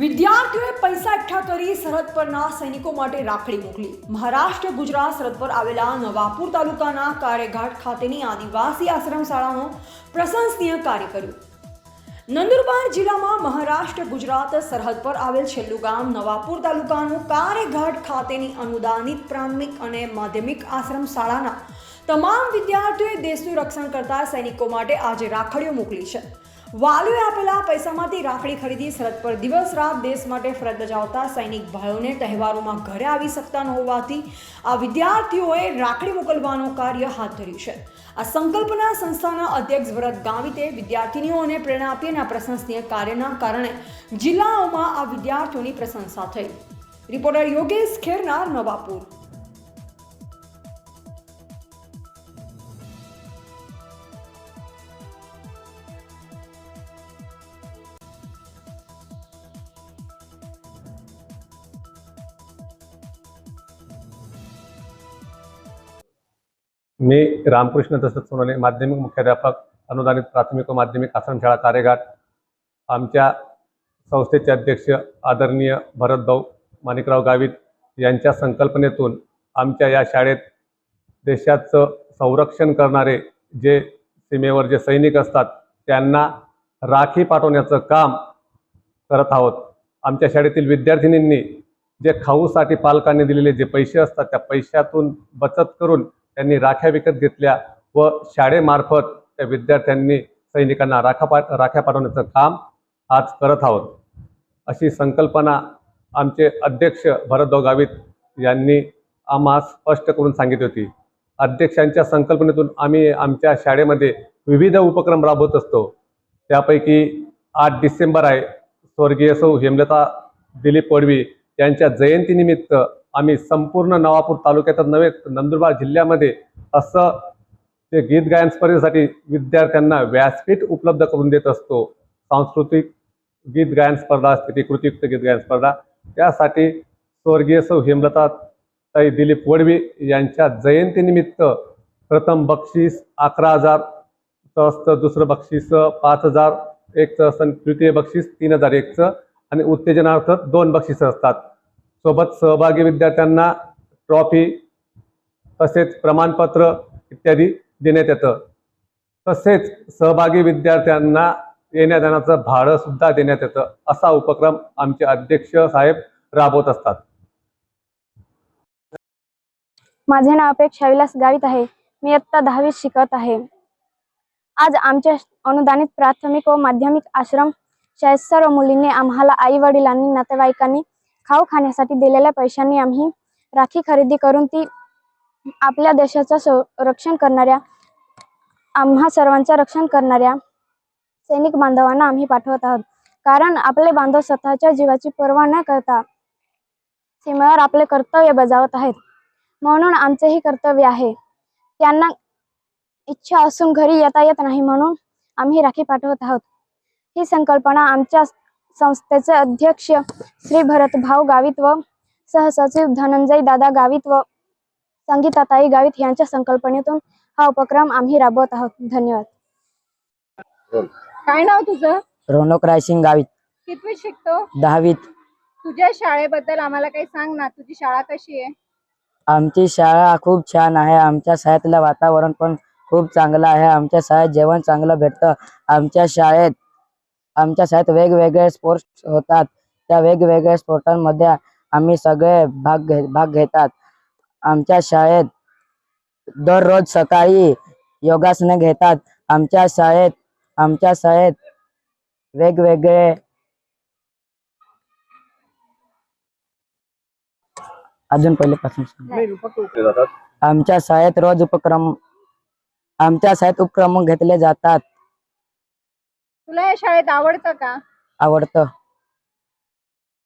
વિદ્યાર્થીઓએ પૈસા એકઠા કરી સરહદ પરના સૈનિકો માટે રાખડી મોકલી. મહારાષ્ટ્ર, ગુજરાત સરહદ પર આવેલા નવાપુર તાલુકાના કારેઘાટ ખાતેની આદિવાસી આશ્રમ શાળાનો પ્રશંસનીય કાર્ય કર્યું. નંદુરબાર જિલ્લામાં મહારાષ્ટ્ર, ગુજરાત સરહદ પર આવેલ છેલ્લું ગામ નવાપુર તાલુકાનું કારેઘાટ ખાતેની અનુદાનિત પ્રાથમિક અને માધ્યમિક આશ્રમ શાળાના તમામ વિદ્યાર્થીઓએ દેશનું રક્ષણ કરતા સૈનિકો માટે આજે રાખડીઓ મોકલી છે. વાલીઓએ આપેલા પૈસામાંથી રાખડી ખરીદી સરહદ પર દિવસ રાત દેશ માટે ફરજ બજાવતા સૈનિક ભાઈઓને તહેવારોમાં ઘરે આવી શકતા ન હોવાથી આ વિદ્યાર્થીઓએ રાખડી મોકલવાનું કાર્ય હાથ ધર્યું છે. આ સંકલ્પના સંસ્થાના અધ્યક્ષ ભરત ગાવિતે વિદ્યાર્થીનીઓને પ્રેરણા આપી અને આ પ્રશંસનીય કાર્યના કારણે જિલ્લાઓમાં આ વિદ્યાર્થીઓની પ્રશંસા થઈ. રિપોર્ટર યોગેશ ખેરનાર નવાપુર. मी रामकृष्ण दशरथ सोनवणे माध्यमिक मुख्याध्यापक अनुदानित प्राथमिक व माध्यमिक आश्रमशाळा कारेघाट आमच्या संस्थेचे अध्यक्ष आदरणीय भरतभाऊ माणिकराव गावित यांच्या संकल्पनेतून आमच्या या शाळेत देशाचं संरक्षण करणारे जे सीमेवर जे सैनिक असतात त्यांना राखी पाठवण्याचं काम करत आहोत. आमच्या शाळेतील विद्यार्थिनींनी जे खाऊसाठी पालकांनी दिलेले जे पैसे असतात त्या पैशातून बचत करून त्यांनी राख्या विकत घेतल्या व शाळेमार्फत त्या विद्यार्थ्यांनी सैनिकांना राखा पा राख्या पाठवण्याचं काम आज करत आहोत. अशी संकल्पना आमचे अध्यक्ष भरतभाऊ गावित यांनी आम्हा स्पष्ट करून सांगितली होती. अध्यक्षांच्या संकल्पनेतून आम्ही आमच्या शाळेमध्ये विविध उपक्रम राबवत असतो. त्यापैकी आठ डिसेंबर आहे. स्वर्गीय सौ हेमलता दिलीप पडवी यांच्या जयंतीनिमित्त आम्ही संपूर्ण नवापूर तालुक्यात नव्हे नंदुरबार जिल्ह्यामध्ये असं ते गीत गायन स्पर्धेसाठी विद्यार्थ्यांना व्यासपीठ उपलब्ध करून देत असतो. सांस्कृतिक गीत गायन स्पर्धा असते ती कृतीयुक्त गीत गायन स्पर्धा. त्यासाठी स्वर्गीय सौ हेमलता ताई दिलीप वडवी यांच्या जयंतीनिमित्त प्रथम बक्षीस अकरा हजार असतं दुसरं बक्षीस पाच हजार एकचं असतं तृतीय बक्षीस तीन हजार एकचं आणि उत्तेजनार्थ दोन बक्षिसं असतात. सोबत सहभागी विद्यार्थ्यांना ट्रॉफी तसेच प्रमाणपत्र इत्यादी देण्यात येतं. तसेच सहभागी विद्यार्थ्यांना येण्या जाण्याचं भाडं सुद्धा देण्यात येतं असा उपक्रम आमचे अध्यक्ष साहेब राबवत असतात. माझे नाव अपेक्षा विलास गावित आहे. मी आत्ता दहावीत शिकत आहे. आज आमच्या अनुदानित प्राथमिक व माध्यमिक आश्रम शाळेत सर्व मुलींनी आम्हाला आई वडिलांनी नातेवाईकांनी खाऊ खाण्यासाठी दिलेल्या पैशांनी आम्ही राखी खरेदी करून ती आपल्या देशाचं संरक्षण करणाऱ्या आम्हा सर्वांचं रक्षण करणाऱ्या सैनिक बांधवांना आम्ही पाठवत आहोत. कारण आपले बांधव स्वतःच्या जीवाची पर्वा न करता सीमेवर आपले कर्तव्य बजावत आहेत. म्हणून आमचेही कर्तव्य आहे. त्यांना इच्छा असून घरी येता येत नाही म्हणून आम्ही राखी पाठवत आहोत. ही संकल्पना आमच्या संस्थेचे अध्यक्ष श्री भरतभाऊ गावित व सहसचिव धनंजय दादा गावित व संगीताताई गावित यांच्या संकल्पनेतून हा उपक्रम आम्ही राबवत आहोत. धन्यवाद. काय नाव तुझं? रोनक रायसिंग गावित. कितवी शिकतो? दहावीत. तुझ्या शाळेबद्दल आम्हाला काही सांग ना. तुझी शाळा कशी आहे? आमची शाळा खूप छान आहे. आमच्या शाळेतलं वातावरण पण खूप चांगलं आहे. आमच्या शाळेत जेवण चांगलं भेटतं. आमच्या शाळेत आमच्या शाळेत वेगवेगळे स्पोर्ट्स होतात. त्या वेगवेगळ्या स्पोर्टांमध्ये आम्ही सगळे भाग घे भाग घेतात. आमच्या शाळेत दररोज सकाळी योगासने घेतात. आमच्या शाळेत आमच्या शाळेत वेगवेगळे अजून पहिलेपासून. आमच्या शाळेत रोज उपक्रम आमच्या शाळेत उपक्रम घेतले जातात. तुला या शाळेत आवडतं का? आवडतं.